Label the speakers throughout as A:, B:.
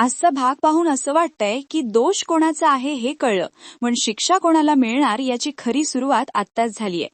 A: आजचा भाग पाहून असं वाटतंय की दोष कोणाचा आहे हे कळलं. पण शिक्षा कोणाला मिळणार याची खरी सुरुवात आत्ताच झालीय.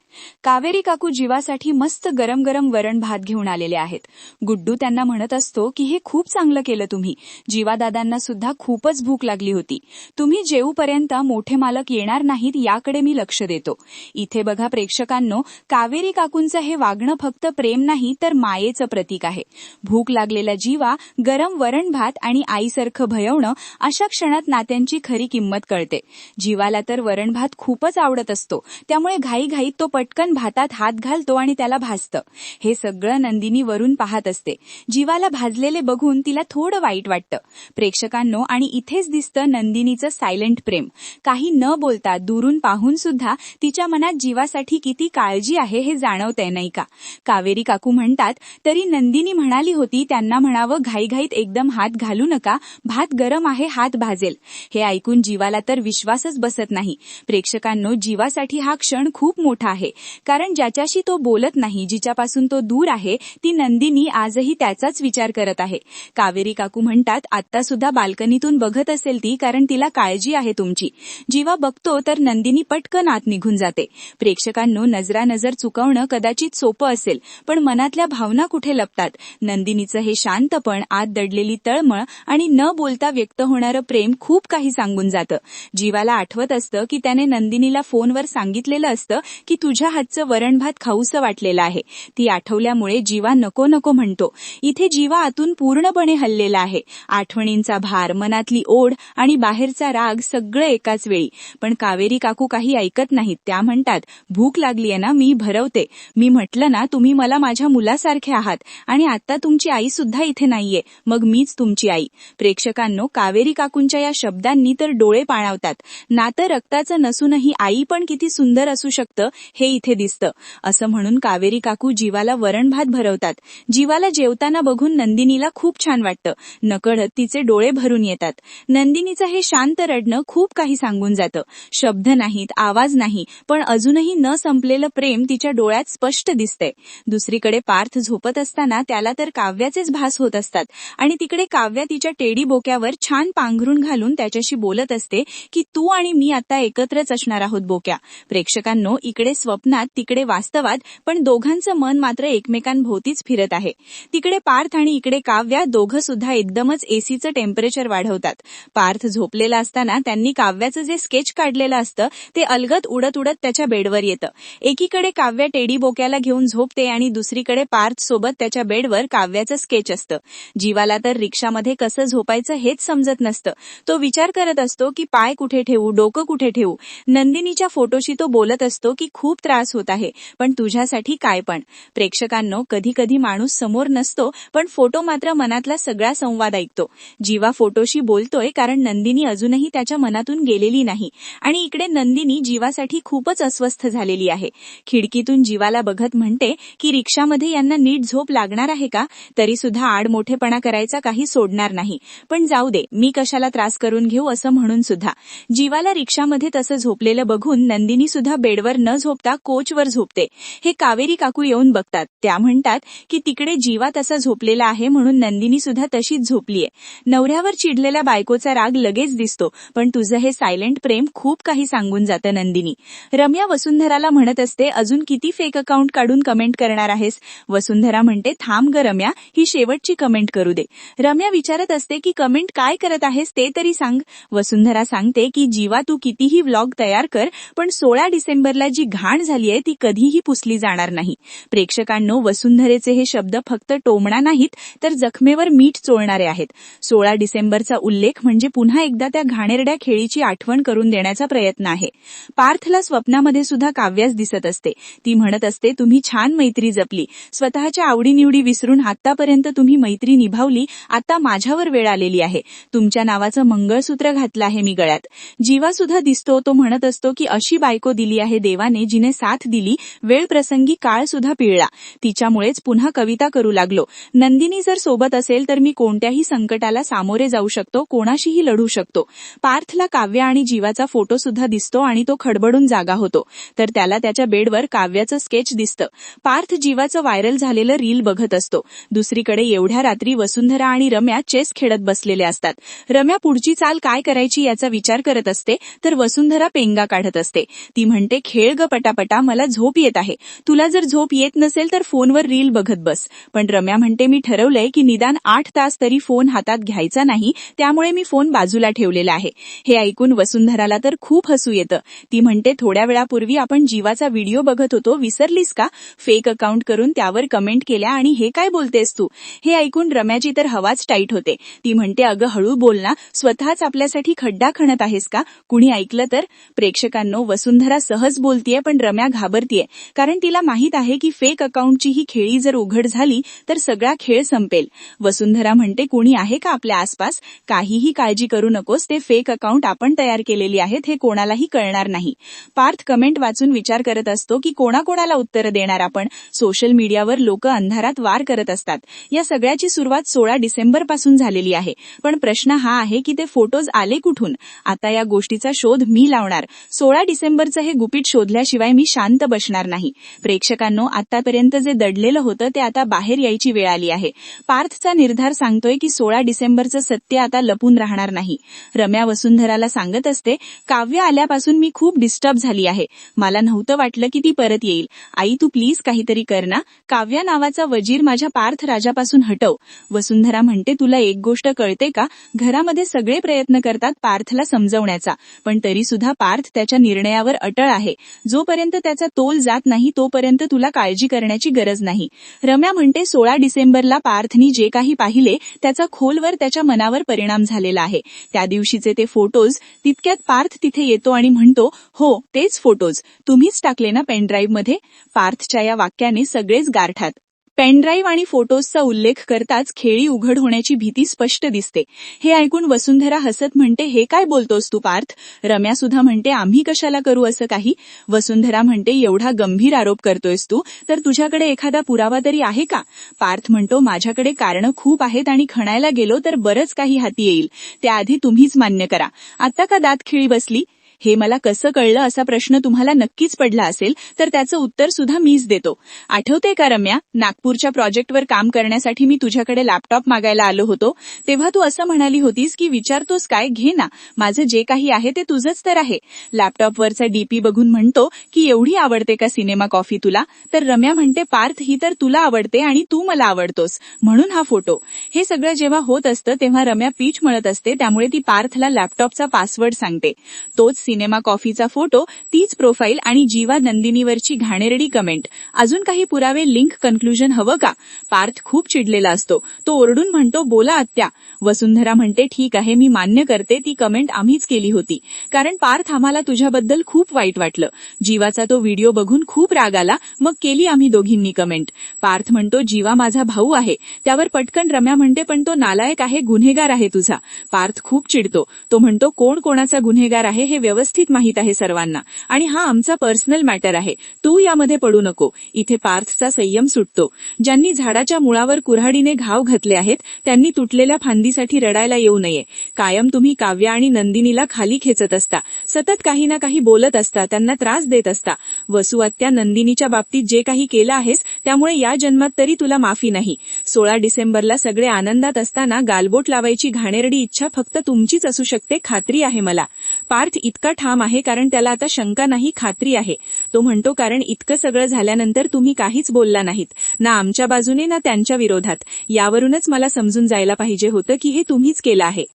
A: कावेरी काकू जीवासाठी मस्त गरम गरम वरण भात घेऊन आलेले आहेत. गुड्डू त्यांना म्हणत असतो की हे खूप चांगलं केलं तुम्ही. जीवादादांना सुद्धा खूपच भूक लागली होती. तुम्ही जेऊपर्यंत मोठे मालक येणार नाहीत याकडे मी लक्ष देतो. इथे बघा प्रेक्षकांनो कावेरी काकूंचं हे वागणं फक्त प्रेम नाही तर मायेचं प्रतीक आहे. भूक लागलेला जीवा गरम वरण भात आणि आईसारखं भयवणं अशा क्षणात नात्यांची खरी किंमत कळते. जीवाला तर वरण भात खूपच आवडत असतो. त्यामुळे घाईघाईत तो पटकन भातात हात घालतो आणि त्याला भासतं हे सगळं नंदिनी वरून पाहत असते. जीवाला भाजलेले बघून तिला थोडं वाईट वाटतं. प्रेक्षकांनो आणि इथेच दिसतं नंदिनीचं सायलेंट प्रेम. काही न बोलता दुरून पाहून सुद्धा तिच्या मनात जीवासाठी किती काळजी आहे हे जाणवतंय नाही का? कावेरी काकू म्हणतात तरी नंदिनी म्हणाली होती त्यांना म्हणावं घाईघाईत एकदम हात घालू नका भात गरम आहे हात भाजेल. हे ऐकून जीवाला तर विश्वासच बसत नाही. प्रेक्षकांनो जीवासाठी हा क्षण खूप मोठा आहे. कारण ज्याच्याशी तो बोलत नाही जिच्यापासून तो दूर आहे ती नंदिनी आजही त्याचाच विचार करत आहे. कावेरी काकू म्हणतात आता सुद्धा बाल्कनीतून बघत असेल ती कारण तिला काळजी आहे तुमची. जीवा बघतो तर नंदिनी पटकन आत निघून जाते. प्रेक्षकांनो नजरा नजर चुकवणं कदाचित सोपं असेल पण मनातल्या भावना कुठे लपतात? नंदिनीचं हे शांतपण आत दडलेली तळमळ आणि न बोलता व्यक्त होणारं प्रेम खूप काही सांगून जातं. जीवाला आठवत असतं की त्याने नंदिनीला फोनवर सांगितलेलं असतं की तुझ्या हातचं वरण भात खाऊसं वाटलेलं आहे. ती आठवल्यामुळे जीवा नको नको म्हणतो. इथे जीवा आतून पूर्णपणे हल्लेला आहे. आठवणींचा भार मनातली ओढ आणि बाहेरचा राग सगळं एकाच वेळी. पण कावेरी काकू काही ऐकत नाहीत. त्या म्हणतात भूक लागलीये ना मी भरवते. मी म्हटलं ना तुम्ही मला माझ्या मुलासारखे आहात आणि आता तुमची आई सुद्धा इथे नाहीये. मग मीच तुमची आई. प्रेक्षकांनो कावेरी काकूंच्या या शब्दांनी तर डोळे पाणावतात. नातं रक्ताचं नसूनही आई पण किती सुंदर असू शकतं हे इथे दिसतं. असं म्हणून कावेरी काकू जीवाला वरण भात भरवतात. जीवाला जेवताना बघून नंदिनीला खूप छान वाटतं. नकळत तिचे डोळे भरून येतात. नंदिनीचं हे शांत रडणं खूप काही सांगून जातं. शब्द नाहीत आवाज नाही पण अजूनही न संपलेलं प्रेम तिच्या डोळ्यात स्पष्ट दिसतंय. दुसरीकडे पार्थ झोपत असताना त्याला तर काव्याचेच भास होत असतात. आणि तिकडे काव्या तिच्या टेडी बोक्यावर छान पांघरून घालून त्याच्याशी बोलत असते की तू आणि मी आता एकत्रच असणार आहोत बोक्या. प्रेक्षकांनो इकडे स्वप्नात तिकडे वास्तवात पण दोघांचं मन मात्र एकमेकांभोवतीच फिरत आहे. तिकडे पार्थ आणि इकडे काव्या दोघं सुद्धा एकदमच एसीचं टेम्परेचर वाढवतात. पार्थ झोपलेला असताना त्यांनी काव्याचं जे स्केच काढलेलं असतं ते अलगत उडत उडत त्याच्या बेडवर येतं. एकीकडे काव्या टेडी बोक्याला घेऊन झोपते आणि दुसरीकडे पार्थ सोबत त्याच्या बेडवर काव्याचं स्केच असतं. जीवाला तर रिक्षामध्ये कसं झोपायचं हेच समजत नसतं. तो विचार करत असतो की पाय कुठे ठेवू डोकं कुठे ठेवू? नंदिनीच्या फोटोशी तो बोलत असतो की खूप त्रास होत आहे पण तुझ्यासाठी काय पण? प्रेक्षकांनो कधी कधी माणूस समोर नसतो पण फोटो मात्र मनातला सगळा संवाद ऐकतो. जीवा फोटोशी बोलतोय कारण नंदिनी अजूनही त्याच्या मनातून गेलेली नाही. आणि इकडे नंदिनी जीवासाठी खूपच अस्वस्थ झालेली आहे. खिडकीतून जीवाला बघत म्हणते की रिक्षामध्ये यांना नीट झोप लागणार आहे का? तरी सुद्धा आड मोठेपणा करायचा काही सोडणार नाही. पण जाऊ दे मी कशाला त्रास करून घेऊ असं म्हणून सुद्धा. जीवाला रिक्षामध्ये तसं झोपलेलं बघून नंदिनी सुद्धा बेडवर न झोपता कोचवर झोपते. हे कावेरी काकू येऊन बघतात. त्या म्हणतात की तिकडे जीवा तसा झोपलेला आहे म्हणून नंदिनी सुद्धा तशीच झोपलीये. नवऱ्यावर चिडलेल्या बायकोचा राग लगेच दिसतो पण तुझं हे सायलेंट प्रेम खूप काही सांगून जातं नंदिनी. रम्या वसुंधराला म्हणत असते अजून किती फेक अकाउंट काढून कमेंट करणार आहेस? वसुंधरा म्हणते थांब ग रम्या ही शेवटची कमेंट करू दे. रम्या विचारत असते की कमेंट काय करत आहेस ते तरी सांग. वसुंधरा सांगते की जीवा तू कितीही व्लॉग तयार कर पण सोळा डिसेंबरला जी घाण झाली आहे ती कधीही पुसली जाणार नाही. प्रेक्षकांनो वसुंधरेचे हे शब्द फक्त टोमणा नाहीत तर जखमेवर मीठ चोळणारे आहेत. सोळा डिसेंबरचा उल्लेख म्हणजे पुन्हा एकदा त्या घाणेरड्या खेळीची आठवण करून देण्याचा प्रयत्न आहे. पार्थला स्वप्नामध्ये सुद्धा काव्यास दिसत असते. ती म्हणत असते तुम्ही छान मैत्री जपली. स्वतःच्या आवडीनिवडी विसरून आतापर्यंत तुम्ही मैत्री निभावली. आता माझ्यावर वेळ वेळ आलेली आहे. तुमच्या नावाचं मंगळसूत्र घातलं आहे मी गळ्यात. जीवा सुद्धा दिसतो तो म्हणत असतो की अशी बायको दिली आहे देवाने जिने साथ दिली वेळ प्रसंगी काळ सुद्धा पिळला. तिच्यामुळेच पुन्हा कविता करू लागलो. नंदिनी जर सोबत असेल तर मी कोणत्याही संकटाला सामोरे जाऊ शकतो कोणाशीही लढू शकतो. पार्थला काव्य आणि जीवाचा फोटो सुद्धा दिसतो आणि तो खडबडून जागा होतो. तर त्याला त्याच्या बेडवर काव्याचं स्केच दिसतं. पार्थ जीवाचं व्हायरल झालेलं रील बघत असतो. दुसरीकडे एवढ्या रात्री वसुंधरा आणि रम्या चेस खेळत करत बसलेले असतात. रम्या पुढची चाल काय करायची याचा विचार करत असते तर वसुंधरा पेंगा काढत असते. ती म्हणते खेळ ग पटापटा मला झोप येत आहे. तुला जर झोप येत नसेल तर फोनवर रील बघत बस. पण रम्या म्हणते मी ठरवलंय की निदान आठ तास तरी फोन हातात घ्यायचा नाही त्यामुळे मी फोन बाजूला ठेवलेला आहे. हे ऐकून वसुंधराला तर खूप हसू येतं. ती म्हणते थोड्या वेळापूर्वी आपण जीवाचा व्हिडिओ बघत होतो विसरलीस का? फेक अकाउंट करून त्यावर कमेंट केल्या आणि हे काय बोलतेस तू? हे ऐकून रम्याची तर हवाच टाईट होते. ती म्हणते अगं हळू बोल ना. स्वतःच आपल्यासाठी खड्डा खणत आहेस का? कुणी ऐकलं तर? प्रेक्षकांनो वसुंधरा सहज बोलतीये पण रम्या घाबरतीये. कारण तिला माहीत आहे की फेक अकाउंटची ही खेळी जर उघड झाली तर सगळा खेळ संपेल. वसुंधरा म्हणते कुणी आहे का आपल्या आसपास? काहीही काळजी करू नकोस. ते फेक अकाउंट आपण तयार केलेली आहेत हे कोणालाही कळणार नाही. पार्थ कमेंट वाचून विचार करत असतो की कोणाकोणाला उत्तर देणार आपण? सोशल मीडियावर लोक अंधारात वार करत असतात. या सगळ्याची सुरुवात सोळा डिसेंबरपासून केली आहे. पण प्रश्न हा आहे की ते फोटोज आले कुठून? आता या गोष्टीचा शोध मी लावणार. सोळा डिसेंबरचं हे गुपित शोधल्याशिवाय मी शांत बसणार नाही. प्रेक्षकांनो आतापर्यंत जे दडलेलं होतं ते आता बाहेर यायची वेळ आली आहे. पार्थचा निर्धार सांगतोय की सोळा डिसेंबरचं सत्य आता लपून राहणार नाही. रम्या वसुंधराला सांगत असते काव्य आल्यापासून मी खूप डिस्टर्ब झाली आहे. मला नव्हतं वाटलं की ती परत येईल. आई तू प्लीज काहीतरी कर ना. काव्या नावाचा वजीर माझ्या पार्थ राजापासून हटव. वसुंधरा म्हणते तुला एक गोष्ट कळते का? घरामध्ये सगळे प्रयत्न करतात पार्थला समजवण्याचा. पण तरी सुद्धा पार्थ त्याच्या निर्णयावर अटळ आहे. जोपर्यंत त्याचा तोल जात नाही तोपर्यंत तुला काळजी करण्याची गरज नाही. रम्या म्हणते सोळा डिसेंबरला पार्थनी जे काही पाहिले त्याचा खोलवर त्याच्या मनावर परिणाम झालेला आहे. त्या दिवशीचे ते फोटोज तितक्यात पार्थ तिथे येतो आणि म्हणतो हो तेच फोटोज. तुम्हीच टाकले ना पेनड्राईव्हमध्ये पार्थच्या या वाक्याने सगळेच गारठात. पेनड्राईव्ह आणि फोटोजचा उल्लेख करताच खेळी उघड होण्याची भीती स्पष्ट दिसते. हे ऐकून वसुंधरा हसत म्हणते हे काय बोलतोस तू पार्थ? रम्या सुद्धा म्हणते आम्ही कशाला करू असं काही? वसुंधरा म्हणते एवढा गंभीर आरोप करतोयस तू तर तुझ्याकडे एखादा पुरावा तरी आहे का? पार्थ म्हणतो माझ्याकडे कारणं खूप आहेत आणि खणायला गेलो तर बरंच काही हाती येईल. त्याआधी तुम्हीच मान्य करा. आता का दात खिळी बसली? हे मला कसं कळलं असा प्रश्न तुम्हाला नक्कीच पडला असेल तर त्याचं उत्तर सुद्धा मीच देतो. आठवते का रम्या? नागपूरच्या प्रोजेक्टवर काम करण्यासाठी मी तुझ्याकडे लॅपटॉप मागायला आलो होतो. तेव्हा तू असं म्हणाली होतीस की विचारतोस काय? घे ना. माझं जे काही आहे ते तुझंच तर आहे. लॅपटॉपवरचा डीपी बघून म्हणतो की एवढी आवडते का सिनेमा कॉफी तुला? तर रम्या म्हणते पार्थ ही तर तुला आवडते आणि तू मला आवडतोस. म्हणून हा फोटो. हे सगळं जेव्हा होत असतं तेव्हा रम्या पीठ मळत असते त्यामुळे ती पार्थला लॅपटॉपचा पासवर्ड सांगते. तोच सिनेमा कॉफीचा फोटो तीच प्रोफाईल आणि जीवा नंदिनीवरची घाणेरडी कमेंट. अजून काही पुरावे लिंक कन्क्लुजन हवं का? पार्थ खूप चिडलेला असतो. तो ओरडून म्हणतो बोला आत्या. वसुंधरा म्हणते ठीक आहे मी मान्य करते. ती कमेंट आम्हीच केली होती. कारण पार्थ आम्हाला तुझ्याबद्दल खूप वाईट वाटलं. जीवाचा तो व्हिडिओ बघून खूप राग आला. मग केली आम्ही दोघींनी कमेंट. पार्थ म्हणतो जीवा माझा भाऊ आहे. त्यावर पटकन रम्या म्हणते पण तो नालायक आहे गुन्हेगार आहे तुझा. पार्थ खूप चिडतो. तो म्हणतो कोण कोणाचा गुन्हेगार आहे हे व्यवस्थित माहीत आहे सर्वांना. आणि हा आमचा पर्सनल मॅटर आहे. तू यामध्ये पडू नको. इथे पार्थचा संयम सुटतो. ज्यांनी झाडाच्या मुळावर कुऱ्हाडीने घाव घातले आहेत त्यांनी तुटलेल्या फांदीसाठी रडायला येऊ नये. कायम तुम्ही काव्य आणि नंदिनीला खाली खेचत असता. सतत काही ना काही बोलत असता. त्यांना त्रास देत असता. वसुआत्या नंदिनीच्या बाबतीत जे काही केलं आहेस त्यामुळे या जन्मात तरी तुला माफी नाही. सोळा डिसेंबरला सगळे आनंदात असताना गालबोट लावायची घाणेरडी इच्छा फक्त तुमचीच असू शकते खात्री आहे मला. पार्थ इतका ठाम आहे कारण त्याला आता शंका नाही खात्री आहे. तो म्हणतो कारण इतकं सगळं झाल्यानंतर तुम्ही काहीच बोलला नाहीत. ना आमच्या बाजूने ना त्यांच्या विरोधात. यावरूनच मला समजून जायला पाहिजे होतं की हे तुम्हीच केलं आहे.